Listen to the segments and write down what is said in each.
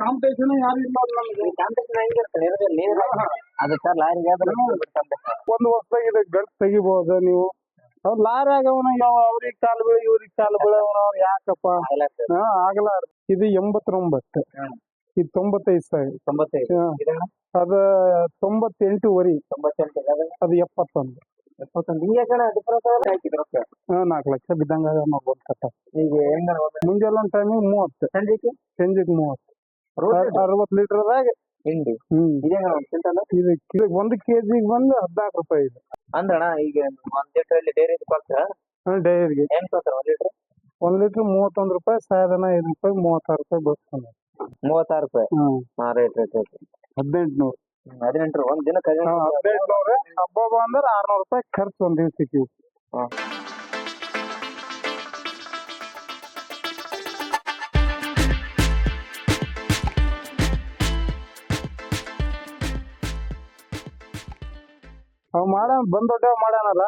Competition ಯಾರು ಇಲ್ಲ ನಮ್ಗೆ? ಕಾಂಪಿಟೇಷನ್ ಹೆಂಗಿರ್ತದೆ ಇರೋದಿಲ್ಲ ನೀರು ಅದು ಸರ್ ಲಾರಿಗೆ ಆದ್ರೆ ಒಂದು ಇದು ಗಂಟು ತೆಗಿಬಹುದು ನೀವು. ಅವ್ರು ಲಾರಿ ಆಗವನ ಯಾವ ಅವ್ರಿಗೆ ಕಾಲು ಬೀಳ ಇವ್ರಿಗೆ ಕಾಲು ಬೀಳವನ ಯಾಕಪ್ಪ? ಹಾ ಆಗಲಾರ ಇದು ಎಂಬತ್ತೊಂಬತ್ತು. ಇದು ತೊಂಬತ್ತೈದು ಸಾವಿರ. ತೊಂಬತ್ತೈದು. ಅದ ತೊಂಬತ್ತೆಂಟು ಅದು? ಎಪ್ಪತ್ತೊಂದು. ನಾಲ್ಕು ಲಕ್ಷ ಬಿದ್ದಂಗ ಈಗ ಮುಂಜಾನೆ ಟೈಮಿಂಗ್ ಮೂವತ್ತು. ಸಂಜೆಗೆ ಮೂವತ್ತು. ರೋಡ್ ಲೀಟರ್ ಲೀಟರ್ದಾಗ ಹಿಂಡಿ. ಹ್ಮ್. ಇದೇನ ಒಂದು ಕ್ವಿಂಟಲ್ ಇದು ಒಂದು ಕೆಜಿಗೆ ಬಂದು ಹದಿನಾಲ್ಕು ರೂಪಾಯಿ ಇದೆ. ಅಂದ್ರಣ ಈಗ ಒಂದ್ ಲೀಟರ್ ಅಲ್ಲಿ ಡೈರಿ ಕೊಡ್ತಾರ ಡೈರಿಗೆ ಕೊಡ್ತಾರ ಒಂದ್ ಲೀಟರ್ ಒಂದ್ ಲೀಟರ್ ಮೂವತ್ತೊಂದ್ ರೂಪಾಯಿ ಸಾವಿರ ಐದು ರೂಪಾಯಿ ಮೂವತ್ತಾರು ರೂಪಾಯಿ ಬರ್ತದೆ ಮೂವತ್ತಾರು ರೂಪಾಯಿ? ಹ್ಮ್. ಹಾ ರೈಟ್ ರೈಟ್ ರೈಟ್. ಹದಿನೆಂಟುನೂರು. ಹದಿನೆಂಟು ಒಂದ್ ದಿನಕ್ಕೆ ಹದಿನೆಂಟು ಹದಿನೆಂಟುನೂರು. ಹಬ್ಬ ಅಂದ್ರೆ ಆರ್ನೂರು ರೂಪಾಯಿ ಖರ್ಚು ಒಂದ್ ದಿವ್ಸಕ್ಕೆ. ಅವ್ ಮಾಡ ಬಂದ್ ದೊಡ್ಡ ಮಾಡ್ಯಾನಲ್ಲ?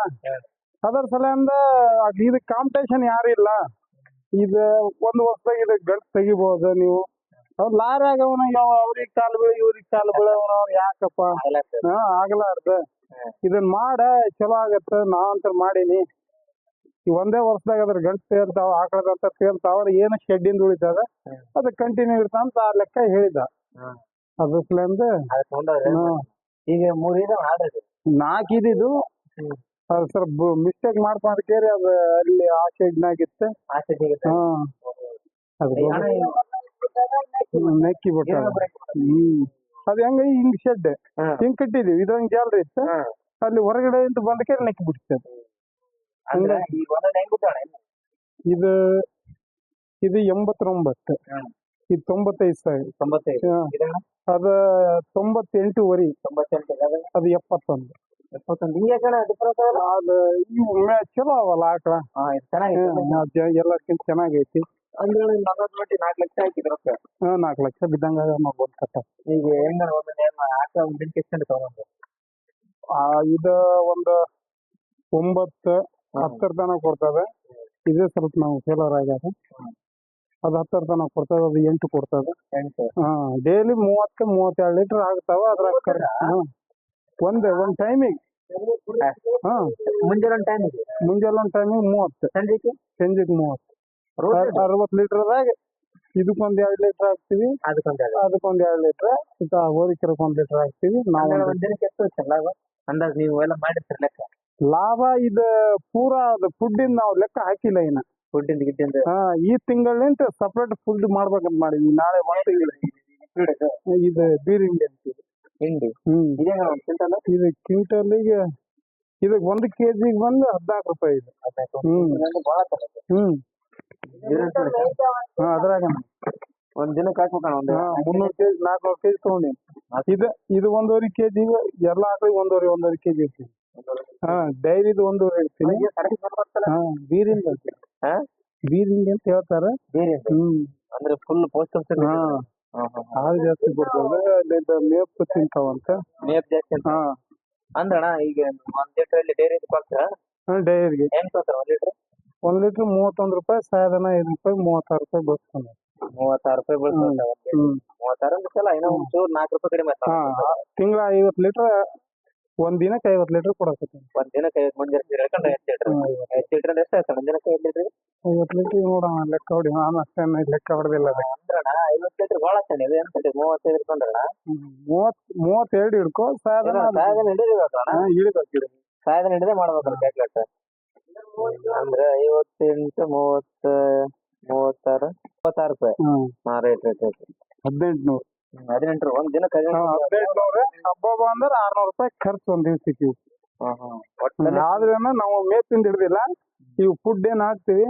ಅದರ ಸಲಿಂದ ಇದು ಕಾಂಪಿಟೇಷನ್ ಯಾರು ಇಲ್ಲ. ಇದು ಒಂದ್ ವರ್ಷದಾಗ ಇದು ಗಂಟು ತೆಗಿಬಹುದು ನೀವು. ಅವ್ರು ಲಾರಿ ಆಗವನ ಅವ್ರಿಗ್ ಕಾಲು ಬೀಳ ಇವ್ರಿಗೆ ಕಾಲು ಬೀಳವನ ಯಾಕಪ್ಪ? ಹಾ ಆಗಲಾರ್ದ. ಇದನ್ ಮಾಡ ಚಲೋ ಆಗತ್ತ ನಾವಂತ ಮಾಡೀನಿ. ಒಂದೇ ವರ್ಷದಾಗ ಅದ್ರ ಗಂಟು ಸೇರ್ತಾವ ಆಕಳದಂತ ಸೇರ್ತಾವ ಏನ್ ಶೆಡ್ಡಿಂದ ಉಳಿತದ ಅದು ಕಂಟಿನ್ಯೂ ಇರ್ತಾವಂತ ಆ ಲೆಕ್ಕ ಹೇಳಿದ. ಅದ್ರ ಸಲಿಂದ ಈಗ ಮೂರ್ ಇದೆ ಆಡೋದು ಹ್ಮ್. ಅದು ಸ್ವಲ್ಪ ಮಿಸ್ಟೇಕ್ ಮಾಡ್ಕೊಂಡು ಕೇರಿ ಅದು ಅಲ್ಲಿ ಆ ಸೈಡ್ ನಾಗಿತ್ತು ಸಿಗುತ್ತೆ ಹಾ. ಅದು ನೆಕ್ಕಿ ಬಿಟ್ಟ ಹ್ಮ್. ಅದ್ ಹೆಂಗ ಹಿಂಗ್ ಶೆಡ್. ಹಿಂಗ್ ಕಟ್ಟಿದೀವಿ ಇದೊಂದ್ ಗ್ಯಾಲರಿ ಇತ್ತು. ಅಲ್ಲಿ ಹೊರಗಡೆ ಇಂದ ಬಂದ ಕೇರಿ ನೆಕ್ಕಿ ಹೆಂಗ್ ಗೊತ್ತಾಣ ಇದು ಇದು ಎಂಬತ್ತೊಂಬತ್ತು. ಇದು ತೊಂಬತ್ತೈದು ಸಾವಿರ. ತೊಂಬತ್ತೈದು. ಹಾ. ಅದ ತೊಂಬತ್ತೆಂಟು ವರಿ. ಅದು ಎಪ್ಪತ್ತೊಂದು. ಎಪ್ಪತ್ತೊಂದು. ಹಿಂಗೆ ಕಣ ಡಿಫ್ರೆನ್ಸ್ ಇವು ಚಲೋ ಅವಲ್ಲ ಆಕಳ ಹಾ ಇದು ಚೆನ್ನಾಗಿದೆ ಎಲ್ಲಕ್ಕಿಂತ ಚೆನ್ನಾಗೈತಿ. ಅಂದ್ರೆ ನಲವತ್ತು ನಾಲ್ಕು ಲಕ್ಷ ಹಾಕಿದ್ರು ರೊಕ್ಕ ಹಾ ನಾಲ್ಕು ಲಕ್ಷ ಬಿದ್ದಂಗ ಕಟ್ಟ. ಈಗ ಹೆಂಗ ಒಂದು ನೇಮ ಆಕ ಒಂದು ದಿನಕ್ಕೆ ಎಷ್ಟು ತಗೊಂಡು? ಆ ಇದು ಒಂದು ಒಂಬತ್ತು ಹತ್ತರ ತನಕ ಕೊಡ್ತದೆ. ಇದೇ ಸ್ವಲ್ಪ ನಾವು ಫೇಲರ್ ಆಗ್ಯಾದ ಅದು ಹತ್ತರ ತನಕ ಕೊಡ್ತದೆ ಅದು ಎಂಟು ಕೊಡ್ತದೆ. ಎಂಟು. ಹಾ ಡೈಲಿ ಮೂವತ್ತು ಮೂವತ್ತೆರಡು ಲೀಟರ್ ಆಗ್ತಾವ ಅದ್ರಾಗ ಕರ್ ಹಾ ಒಂದೇ ಒಂದ್ ಟೈಮಿಗೆ ಹಾ. ಮುಂಜಾನೆ ಒಂದು ಟೈಮ್ ಇದೆ ಮುಂಜಾನೆ ಒಂದು ಟೈಮಿಗೆ ಮೂವತ್ತು. ಸಂಜೆಗೆ? ಸಂಜೆಗೆ ಮೂವತ್ತು. ರೋಡ್ ಅರವತ್ತು ಲೀಟರ್ದಾಗ ಇದಕ್ಕೊಂದ್ ಎರಡ್ ಲೀಟರ್ ಹಾಕ್ತಿವಿ. ಅದಕ್ಕೊಂದು ಅದಕ್ಕೊಂದ್ ಎರಡು ಲೀಟರ್ ಈಗ ಹೋರಿಕೆರಕ್ಕೆ ಒಂದ್ ಲೀಟರ್ ಹಾಕ್ತಿವಿ. ನಾವು ಒಂದ್ ದಿನಕ್ಕೆ ಎಷ್ಟು ವರ್ಷ ಲಾಭ? ಅಂದಾಜ್ ನೀವು ಎಲ್ಲ ಮಾಡಿರ್ತೀರಿ ಲೆಕ್ಕ? ಲಾಭ ಇದು ಪೂರಾ ಅದು ಫುಡ್ ನಾವು ಲೆಕ್ಕ ಹಾಕಿಲ್ಲ ಇನ್ನ. ಗಿಡ್ಡಿಂದ. ಹಾ ಈ ತಿಂಗಳಿಂದ ಸಪರೇಟ್ ಫುಡ್ ಮಾಡ್ಬೇಕಂತ ಮಾಡಿದ್ವಿ ನಾಳೆ ಒಂದ್ ತಿಂಗಳು. ಇದು ಬೀರಿಂಡಿ ಅಂತೀವಿ. ಹಿಂಡಿ? ಹ್ಮ್. ಇದೇ ಕ್ವಿಂಟಲ್ ಇದು ಕ್ವಿಂಟಲ್ಗೆ ಇದಕ್ಕೆ ಒಂದು ಕೆಜಿಗೆ ಬಂದು ಹದಿನಾಲ್ಕು ರೂಪಾಯಿ ಇದೆ. ಹ್ಮ್. ಹ್ಮ್. ಹಾ ಅದ್ರಾಗ ಒಂದ್ ದಿನಕ್ಕೆ ಹಾಕ್ಬೇಕಣ್ಣ ಒಂದು. ಮುನ್ನೂರು ಕೆಜಿ ನಾಲ್ಕುನೂರು ಕೆಜಿ ತಗೊಂಡಿ ಇದು ಇದು ಒಂದೂವರೆ ಕೆಜಿ ಎಲ್ಲ ಆಕಳಿಗೆ ಒಂದೂವರೆ ಒಂದೂವರೆ ಕೆಜಿ ಇರ್ತೀನಿ ಹಾ ಡೈರಿದು ಒಂದೂವರೆ ಇರ್ತೀನಿ ಹಾ ಬೀರಿಂಡಿ ಅಂತ ಹಾ? ಬೀರಿಂಡಿ ಅಂತ ಹೇಳ್ತಾರೆ. ಬೇರೆ ಹ್ಮ್. ಅಂದ್ರೆ ಫುಲ್ ಪೋಸ್ಟ್ ಹಾ. ಹಾಲು ಜಾಸ್ತಿ ಅಲ್ಲಿಂದ ಮೇವು ತಿಂತಾವಂತ ಮೇಪ್ ಜಾಸ್ತಿ ಹಾ. ಅಂದ್ರಣ್ಣ ಈಗ ಒಂದ್ ಲೀಟರ್ ಅಲ್ಲಿ ಡೈರಿ ಕೊಡ್ತಾರ ಡೈರಿಗೆ ಏನ್ ಕೊಡ್ತಾರ ಒಂದ್ ಲೀಟರ್ ಒಂದ್ ಲೀಟರ್ ಮೂವತ್ತೊಂದ್ ರೂಪಾಯಿ ಸಾಯದನ ಐದು ರೂಪಾಯಿ ಮೂವತ್ತಾರು ರೂಪಾಯಿ ಬರ್ತಾನೆ ಮೂವತ್ತಾರು ರೂಪಾಯಿ ಹ್ಮ್ ಮೂವತ್ತಾರು ಅಂದ್ರೆ ಚಲ ಇನ್ನೂ ಒಂದ್ ಚೂರ್ ನಾಲ್ಕು ರೂಪಾಯಿ ಕಡಿಮೆ ತಿಂಗಳ ಐವತ್ತು ಲೀಟರ್ ಒಂದ್ ದಿನಕ್ಕೆ ಐವತ್ ಲೀಟರ್ ಕೊಡಕತ್ತೀನಿ ಒಂದ್ ದಿನಕ್ಕೆ ಐವತ್ ಮಂದಿ ಹೇಳ್ಕೊಂಡು ಐವತ್ತು ಲೀಟರ್. ಐವತ್ತು ಲೀಟರ್ ಎಷ್ಟು ಆಯ್ತು ಒಂದ್ ದಿನಕ್ಕೆ ಐವತ್ತು ಲೀಟರ್? ಐವತ್ ಲೀಟರ್ ನೋಡೋಣ ಲೆಕ್ಕ ಹೊಡಿ ನಾನು ಅಷ್ಟೇನು ಲೆಕ್ಕ ಹೊಡೆದಿಲ್ಲ ಅದಕ್ಕೆ. ಐವತ್ ಐವತ್ತು ಲೀಟರ್ ಭಾಳ ಚೆನ್ನಾಗಿ ಇದೆ ಅನ್ಸುತ್ತೆ ಮೂವತ್ತೈದು ಇಟ್ಕೊಂಡ್ರಣ್ಣ ಮೂವತ್ ಮೂವತ್ತೆರಡು ಹಿಡ್ಕೊ ಸಾಯದನ ಹಿಡಿದಿರ್ಬೇಕು ಅಣ್ಣ ಇಳಿಬೇಕು ಸಾಯದನ ಹಿಡಿದೇ ಮಾಡ್ಬೇಕಲ್ಲ ಕ್ಯಾಲ್ಕುಲೇಟ್ ಅಂದ್ರೆ ಐವತ್ತೆಂಟು ಮೂವತ್ತ ಮೂವತ್ತಾರು ಮೂವತ್ತಾರು ರೂಪಾಯಿ. ಹಾ ರೈಟ್ ರೈಟ್ ರೈಟ್ ಹದಿನೆಂಟುನೂರು. ಹದಿನೆಂಟು ಒಂದ್ ದಿನಕ್ಕೆ ಹದಿನೆಂಟು ಹದಿನೆಂಟುನೂರು ಹಬ್ಬ ಅಂದ್ರೆ ಆರ್ನೂರು ರೂಪಾಯಿ ಖರ್ಚು ಒಂದ್ ದಿವಸಕ್ಕೆ ಇವು. ಆದ್ರೇನ ನಾವು ಮೇಪಿಂದ ಹಿಡ್ದಿಲ್ಲ ಇವು ಫುಡ್ ಏನ್ ಹಾಕ್ತಿವಿ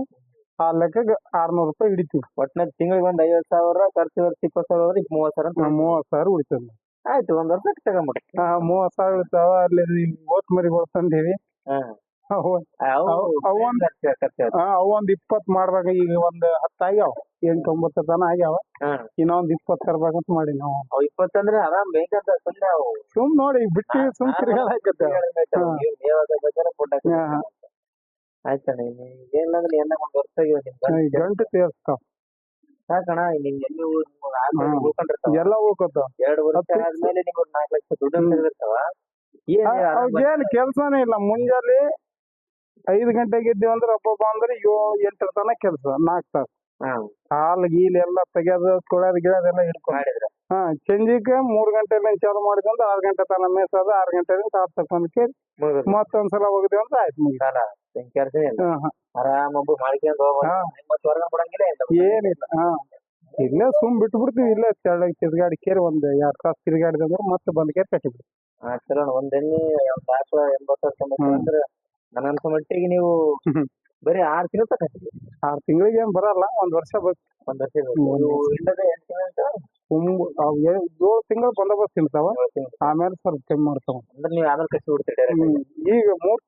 ಆ ಲೆಕ್ಕಕ್ಕೆ ಆರ್ನೂರು ರೂಪಾಯಿ ಹಿಡಿತೀವಿ. ಒಟ್ಟಿನಲ್ಲಿ ತಿಂಗಳಿಗೆ ಒಂದ್ ಐವತ್ ಸಾವಿರ ಖರ್ಚು ವರ್ಷ ಇಪ್ಪತ್ತು ಸಾವಿರ ಹೋದ್ರೆ ಮೂವತ್ ಸಾವಿರ ಅಂತ ಮೂವತ್ತು ಸಾವಿರ ಉಳಿತದ. ಆಯ್ತು ಒಂದ್ ವರ್ಷಕ್ಕೆ ತಗೊಂಬಿಡಿ ಮೂವತ್ ಸಾವಿರ ಉಳಿತಾವ ಅಲ್ಲಿ ಓಟ್ ಮರಿ ತಂದೀವಿ ಹ್ಮ್ ಇಪ್ಪತ್ ಮಾಡ್ದಾಗ ಈಗ ಒಂದ್ ಹತ್ತ ಆಗ್ಯಾವ. ಎಂಟು ಒಂಬತ್ತ ತನ ಆಗ್ಯಾವ. ಇನ್ನೊಂದ್ ಇಪ್ಪತ್ ತರ್ಬೇಕಂತ ಮಾಡಿ ನಾವು. ಇಪ್ಪತ್ ಅಂದ್ರೆ ಆರಾಮ್ ಬೇಕಂತ ಸುಮ್ನೆ ಸುಮ್ ನೋಡಿ ಬಿಟ್ಟು ಸುಮ್ ತಿರ್ಗಾಡಕತ್ತ. ಆಯ್ತಣ್ಣ ಒಂದ್ ವರ್ಷ. ಗಂಟು ಸೇರ್ಸ್ತಾವ ಸಾಕಣ ಎಲ್ಲಿ ಎರಡ್ ವರ್ಷ ಆದ್ಮೇಲೆ ನಿಮ್ಗ್ ಲಕ್ಷ ದುಡ್ಡು ಇರ್ತಾವ ಏನ್ ಕೆಲ್ಸಾನೇ ಕೆಲ್ಸನೇ ಇಲ್ಲ. ಮುಂಜಾನೆ ಐದು ಗಂಟೆಗೆ ಇದ್ದೀವಿ ಅಂದ್ರೆ ಒಬ್ಬೊಬ್ಬ ಅಂದ್ರೆ ಏಳು ಎಂಟರ ತನಕ ಕೆಲಸ ನಾಲ್ಕು ತಾಸು. ಹಾಲು ಗೀಲ್ ಎಲ್ಲ ತೆಗಿಯೋದು ತೊಳೆಯೋದು ಗಿಳೋದೆಲ್ಲ ಹಿಡ್ಕೊಂಡು. ಮಾಡಿದ್ರ. ಹಾ ಸಂಜಿಗೆ ಮೂರ್ ಗಂಟೆಲಿಂದ ಚಾಲು ಮಾಡಿಕೊಂಡು ಆರು ಗಂಟೆ ತನಕ ಮೇಸೋದು ಆರು ಗಂಟೆಲಿಂದ ಆರು ಮುಗಿದ್ ಮತ್ತೊಂದ್ಸಲ ಹೋಗಿದ್ವಿ ಅಂದ್ರೆ ಆಯ್ತು ಮುಗಿ ಕಾಲ ಕೆಲಸ ಇಲ್ಲ. ಹಾ ಆರಾಮ ಒಬ್ಬ ಮಾಡ್ಕೊಂಡ್ ಹೋಗ್ಬೋದು. ಹಾ. ನಿಮ್ಮತ್ ಹೊರಗಡೆ ಇಲ್ಲ ಏನಿಲ್ಲ ಹಾ. ಇಲ್ಲೇ ಸುಮ್ ಬಿಟ್ಟು ಬಿಡ್ತೀವಿ ಇಲ್ಲೇ ತೆಳ್ಳಗೆ ತಿರ್ಗಾಡಿ ಕೇರಿ ಒಂದ್ ಎರಡ್ ತಾಸು ತಿರ್ಗಾಡಿದ ಅಂದ್ರೆ ಮತ್ತೆ ಬಂದ್ ಕೇರಿ ಕಟ್ಟಿಬಿಡ್ತೀವಿ ಚಲೋ ಒಂದ್ ಎಣ್ಣೆ ಒಂದ್ ಆಕಳ ಎಂಬತ್ತು ಹ್ಮ್. ಅಂದ್ರೆ ನನ್ನ ಅನ್ಸೋ ಮಟ್ಟಿಗೆ ನೀವು. ಬರೀ ಆರ್ ತಿಂಗಳು ತಗೊಂಡ್ರಿ ಆರ್ ತಿಂಗಳಿಗೆ ಏನ್ ಬರಲ್ಲ ಒಂದ್ ವರ್ಷ ಬೇಕು. ಒಂದ್ ವರ್ಷ ನೀವು ವರ್ಷ. ಇಲ್ಲದೆ ಎಂಟು ತಿಂಗಳು ತುಂಬ ಅವ್ ಏಳು ತಿಂಗಳು ಬಂದೋಬಸ್ತ್ ತಿಂತಾವ. ಆಮೇಲೆ ಸ್ವಲ್ಪ ಕಮ್ಮಿ ಮಾಡ್ತಾವ. ಅಂದ್ರೆ ನೀವು ಆಮೇಲೆ ಕಟ್ಟಿ ಬಿಡ್ತೀರಿ ಹ್ಮ್. ಈಗ ಮೂರ್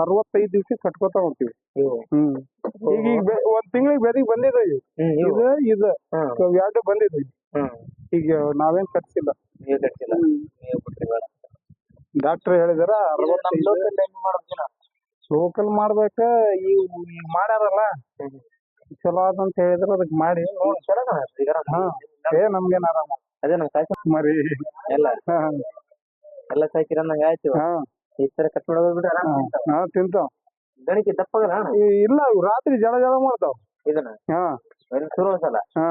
ಅರವತ್ತೈದು ದಿವ್ಸ ಕಟ್ಕೋತಾ ಹೋಗ್ತೀವಿ ನೀವು ಹ್ಮ್. ಈಗ ಈಗ ಬೆ- ಒಂದ್ ತಿಂಗಳಿಗೆ ಬೆದಿಗೆ ಬಂದಿದೆ ಈಗ. ಹ್ಮ್ ನೀವು ಇದು ಇದು. ಹ್ಮ್ ಇವ್ ಎರಡು ಬಂದಿದೆ ಈಗ. ಹ್ಮ್. ಈಗ ನಾವೇನ್ ಕಟ್ಸಿಲ್ಲ. ನೀವು ಕಟ್ಸಿಲ್ಲ. ನೀವು ಬಿಟ್ರಿ ಬೇಡ. ಡಾಕ್ಟರ್ ಹೇಳಿದಾರ ಲೋಕಲ್ ಮಾಡ್ಬೇಕ ಈಗ ಈಗ ಮಾಡ್ಯಾರಲ್ಲ? ಚಲೋ ಅಂತ ಹೇಳಿದ್ರ ಅದಕ್ ಮಾಡಿ. ಏ ನಮ್ಗೇನ್ ಆರಾಮ. ಅದೇ ನಮ್ ಕಾಯ್ಸ ಮರಿ. ಎಲ್ಲ. ಎಲ್ಲ ಸಾಕಿರ ನಂಗ ಆಯ್ತು. ಈ ತರ ಕಟ್ಬಿಡೋದು ಬಿಟ್ರೆ ಆರಾಮ್ ಹಾ, ತಿಂತಾವ. ಗಣಿಕೆ ದಪ್ಪಗಲ್ಲ ಇಲ್ಲ ಇವ್ ರಾತ್ರಿ ಜಳ ಜಳ ಮಾಡ್ತಾವ್. ಇದನ್ನ? ಹಾ. ಶುರು ಅನ್ಸಲ್ಲ ಹಾ.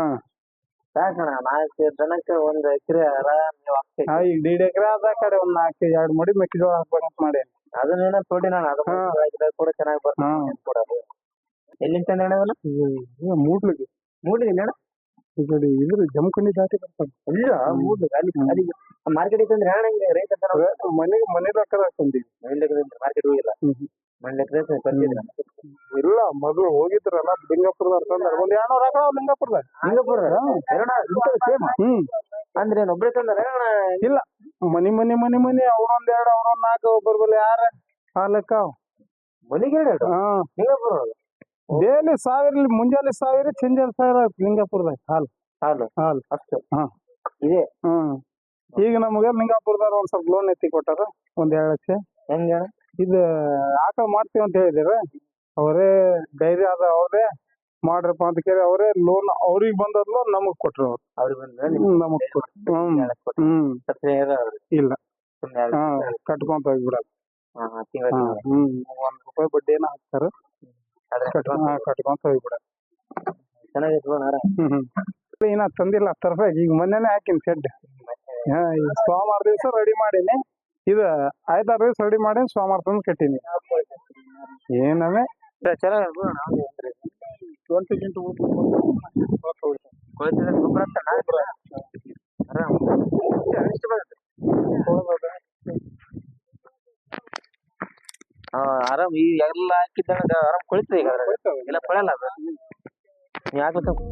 ಸಾಕಣ ನಾಲ್ಕು ಜನಕ್ಕೆ ಒಂದ್ ಎಕರೆ ಆರಾಮ್ ನೀವು ಹಾಕ್ತೀವಿ ಹಾ ಈಗ ದೀಡ್ ಎಕರೆ ಆದ ಕಡೆ ಒಂದ್ ನಾಲ್ಕು ಎರಡ್ ಮಡಿ ಮೆಕ್ಕೆಜೋಳ ಹಾಕ್ಬೇಕಂತ ಮಾಡಿ ಅದನ್ನೇನ ತೋಡಿ ನಾನು ಅದು ಹಾ. ಹಾಕಿದಾಗ ಕೂಡ ಚೆನ್ನಾಗಿ ಹಾ. ಬರ್ತದೆ ಕೊಡೋದು. ಎಲ್ಲಿಂದ ತಂದೆ ಅಣ್ಣ ಅದನ್ನ ಮೂಡ್ಲಿಗೆ. ಮೂಡ್ಲಿ ಅಣ್ಣ? ಈ ಕಡೆ ಇದ್ರ ಜಮಖಂಡಿ ದಾಟಿ ಬರ್ತಾನೆ ಇಲ್ಲ ಮೂಡ್ಲಿ ಅಲ್ಲಿ ಅಲ್ಲಿ ಮಾರ್ಕೆಟ್ ತಂದ್ರೆ ಹಣ ಹಿಂಗೆ ರೈತ ಮನೆ ಲೆಕ್ಕದಾಗ ತಂದೀವಿ ಮಾರ್ಕೆಟ್ ಹೋಗಿಲ್ಲ. ಹ್ಮ್. ಇಲ್ಲ ಮೊದಲು ಹೋಗಿದ್ರಲ್ಲ ಲಿಂಗಾಪುರದಾಗ ತಂದಾರ ಒಂದ್ ಎರಡ್ನೂರ ಹಾಕೋ ಲಿಂಗಾಪುರದಾಗ ಸಿಂಗಾಪುರ ಎರಡ ಸೇಮ್ ಹ್ಮ್. ಅಂದ್ರೆ ತಂದಾರ? ಅಣ್ಣ ಇಲ್ಲ ಮನಿ ಮನಿ ಮನಿ ಮನಿ ಅವ್ರೊಂದ್ ಎರಡು ಅವ್ರೊಂದ್ ನಾಲ್ಕು ಒಬ್ಬರ ಬಲ್ಲಿ ಯಾರ? ಆ ಲೆಕ್ಕ ಮನಿಗೆ ಎರಡು ಹಾ. ಸಿಂಗಾಪುರ ಡೈಲಿ ಸಾವಿರ ಮುಂಜಾನೆ ಸಾವಿರ ಸಂಜೆ ಸಾವಿರ ಆಯ್ತು ಲಿಂಗಾಪುರದಾಗ ಹಾಲು. ಹಾಲು? ಹಾಲು. ಅಷ್ಟು? ಹಾ. ಇದೆ? ಹ್ಮ್. ಈಗ ನಮಗೆ ಲಿಂಗಾಪುರದಾಗ ಒಂದ್ ಸ್ವಲ್ಪ ಲೋನ್ ಎತ್ತಿ ಕೊಟ್ಟಾರ ಒಂದ್ ಎರಡ್ ಲಕ್ಷ. ಹೆಂಗ ಇದು ಆಕಳ ಮಾಡ್ತೀವಿ ಅಂತ ಹೇಳಿದಾರ ಅವರೇ ಡೈರಿ ಅದ ಅವರೇ ಮಾಡ್ರಪ್ಪ ಅಂತ ಕೇಳಿ ಅವರೇ ಲೋನ್ ಅವ್ರಿಗೆ ಬಂದದ್ ಲೋನ್ ನಮಗ್ ಕೊಟ್ರು ಅವ್ರು. ಅವ್ರಿಗೆ ಬಂದ್ರೆ ಹ್ಮ್, ನಮಗ್ ಕೊಟ್ರು. ಹ್ಮ್ ಹ್ಮ್. ಇಲ್ಲ. ಹಾ ಕಟ್ಕೊಂತ ಹೋಗ್ಬಿಡೋದು ತಿಂಗಳ ಹ್ಮ್. ಒಂದ್ ರೂಪಾಯಿ ಬಡ್ಡಿ ಏನೋ ಹಾಕ್ತಾರ. ಕಟ್ ಹಾ ಕಟ್ಕೊಂತ ಹ್ಮ್ ಹ್ಮ್. ಇನ್ನ ತಂದಿಲ್ಲ ತರ್ಬೇಕು ಈಗ ಮೊನ್ನೆನೆ ಹಾಕಿನಿ ಶೆಡ್ ಹಾ ಈಗ ಸೋಮವಾರ ದಿವಸ ರೆಡಿ ಮಾಡೀನಿ. ಇದು ಆಯ್ತಾರ್ರಿ ರೆಡಿ ಮಾಡಿ ಸೋಮವಾರ ತಂದು ಕಟ್ಟೀನಿ. ಏನವೇ ಟ್ವೆಂಟಿ ಗಂಟೆ ಗೊಬ್ಬರ ಆರಾಮ್. ಈ ಎಲ್ಲ ಹಾಕಿದ್ದಾಗ ಆರಾಮ್ ಕೊಳಿತದೆ ಈಗ ಎಲ್ಲ ಕೊಳಲ್ಲ ಅದು. ಹಾಕ್ಬೇಕು